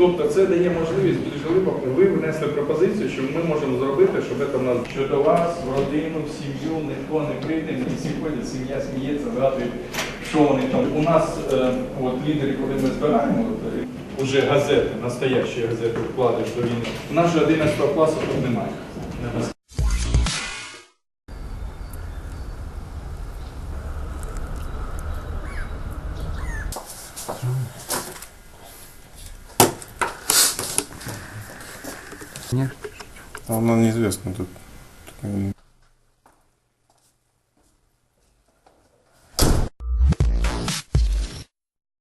Тобто це дає можливість більш глибоко. Ви внесли пропозицію, що ми можемо зробити, щоб це в нас що до вас, в родину, в сім'ю, ніхто не прийде, не всі ходять, сім'я сміється, згадує, що вони там. У нас е, от лідери, коли ми збираємо, от, е, уже газети, настоящі газети вкладиш до війни. У нас же 11 класу тут немає. А Она неизвестна тут.